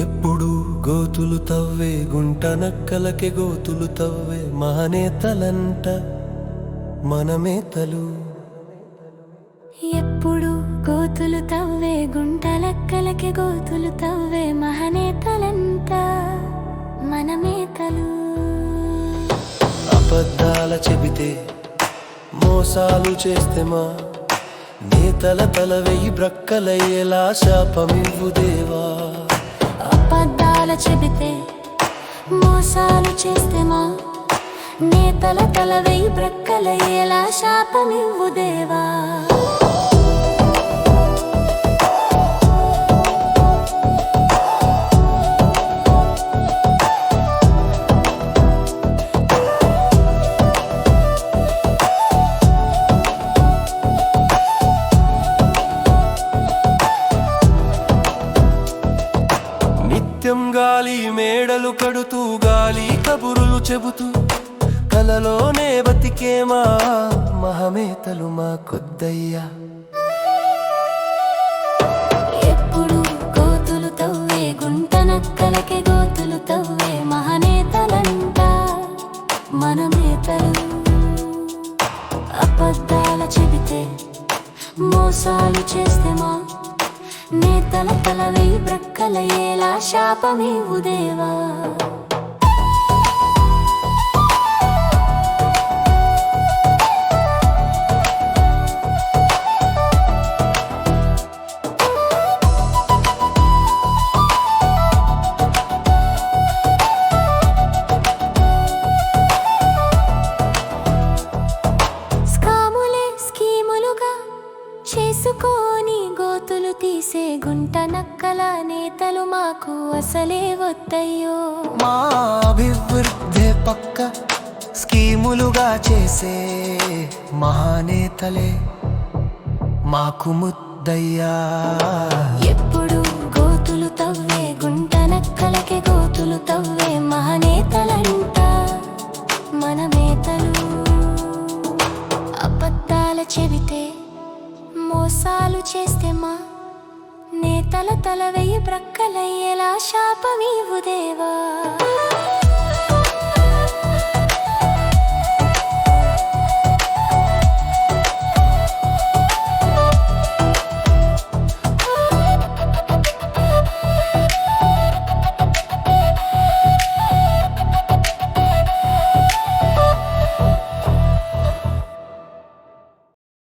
ఎప్పుడు గోతులు తవ్వే గుంట నక్కలకి గోతులు తవ్వే మహనేతలంట మనమేతలు. ఎప్పుడు గోతులు తవ్వే గుంటలక్కలకి గోతులు తవ్వే మహనేతలంతా మనమేతలు. అబద్ధాల చెబితే మోసాలు చేస్తే మా నేతల తల వెయ్యి బ్రక్కలయ్యేలా శాపమివ్వు దేవా. అబద్ధాల చెబితే మోసాలు చేస్తే మా నేతల తల వెయ్యి బ్రక్కలయ్యేలా శాపమివ్వు దేవా? నిత్యం గాలి మేడలు కడుతూ గాలి కబురులు చెబుతూ కలలోనే బతికేమా మహమేతలు మా కొద్దయ్యా. ఎప్పుడు గోతులు తవ్వే గుంట నక్కలకి గోతులు తవ్వే మహనేతలంట మనమేతలు. అబద్ధాల చెబితే మోసాలు చేస్తే మా తల తల వెయ్యి బ్రక్కలయ్యేలా శాపమీవు దేవా? చేసుకొని గోతులు తీసే గుంట నక్కల నేతలు మాకు అసలే వద్దయ్యో. మా అభివృద్ధి పక్క స్కీములుగా చేసే మహానేతలే మాకు ముద్దయ్యా. ఎప్పుడు గోతులు తవ్వే గుంట నక్కలకి గోతులు తవ్వే మహనేతలంట. మనమేతలు అబద్ధాల చెబితే తల తల వెయ్యి ప్రక్కలయ్యేలా శాపమీవు దేవా.